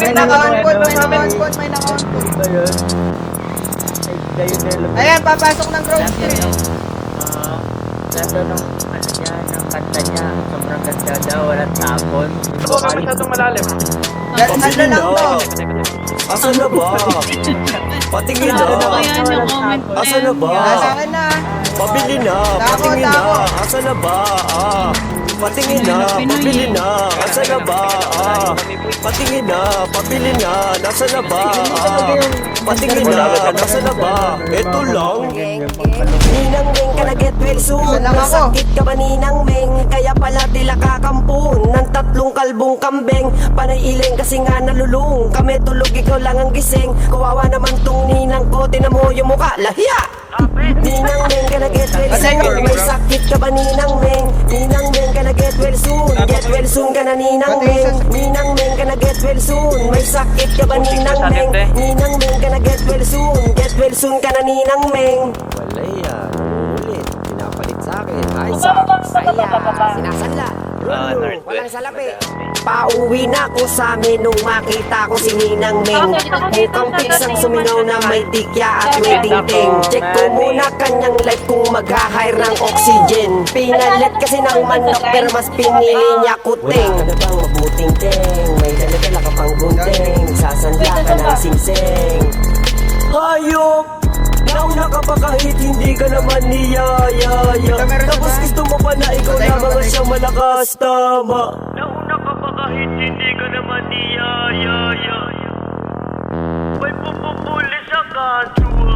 May naka-on-call, may naka-on-call, may naka-on-call. Ba yun? Ay, kayo develop. Ayan, papasok ng crowd street. Ah, ganda ng ano niya, ng kanta niya. Sobrang ganda daw, walang tapon. Ito ka masyadong malalim. Ano lang to? Asan na ba? Patingin na. Ano yan yung comment ko Asan na ba? Nasa akin na. Pabili na. Patingin na. Asan na ba? Ah. Patingin na. Pabili na. Asan na ba? Ah. Patingin na. Pabili na. Nasa na ba? Ah. Patingin na. Nasa na ba? Ito lang. Ninang Meng ka na get well soon. Nasakit ka ba Ninang Meng Kaya pala tila kakampun Ng tatlong kalbong kambeng Panay ileng kasi nga nalulung Kami tulog ikaw lang ang gising Kawawa naman tong ninang ko Tinan mo yung mukha Lahiya Ninang Meng ka na get well soon May sakit ka ba Ninang Meng Ninang Meng ka na get well soon. Get well soon ka na Ninang Meng. Ninang Meng ka na get well soon. May sakit ka ba Ninang Meng? Ninang Meng ka na get well soon. Get well soon ka na Ninang Meng. Wala yan. Ulit. Pinapalit sa akin. Ay, sa. Saya, sinasala. Walang salapi. Pauwi na ako sa amin nung makita ko si Ninang Meng. Mukhang pigsang suminaw na may tikya at may tingting Check ko muna kanyang life kung mag-hire ng oxygen Pinalit kasi ng manok pero mas pinili niya kuting. Wala. Ka na bang mabuting ting May dala-dala ka pang gunting Sasandla ka ng singsing Hayop! Nauna ka pa kahit hindi ka naman niyayaya Tapos gusto mo pa na ikaw lamang ang siyang malakas tama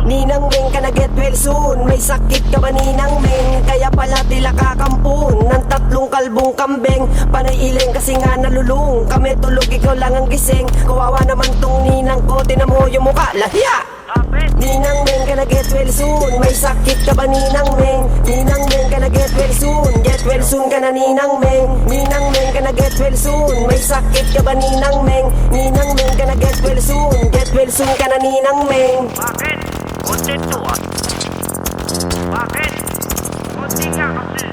Ninang Meng ka na get well soon? May sakit ka ba Ninang Meng Kaya pala tila kakampun Ng tatlong kalbong kambeng. Panay ileng kasi nga nalulung. Kami tulog ikaw lang ang gising. Kawawa naman tong ninang ko. Tinan mo yung mukha. Lahiya! Ninang Meng ka na get well soon? May sakit ka ba Ninang Meng Ninang Meng ka na get well soon? Get well soon ka na Ninang Meng Ninang Meng ka na get well soon? May sakit ka ba Ninang Meng Ninang Meng ka na get well soon? Get well soon ka na Ninang Meng Bakit? Konti to ah Bakit? Konti ka kasi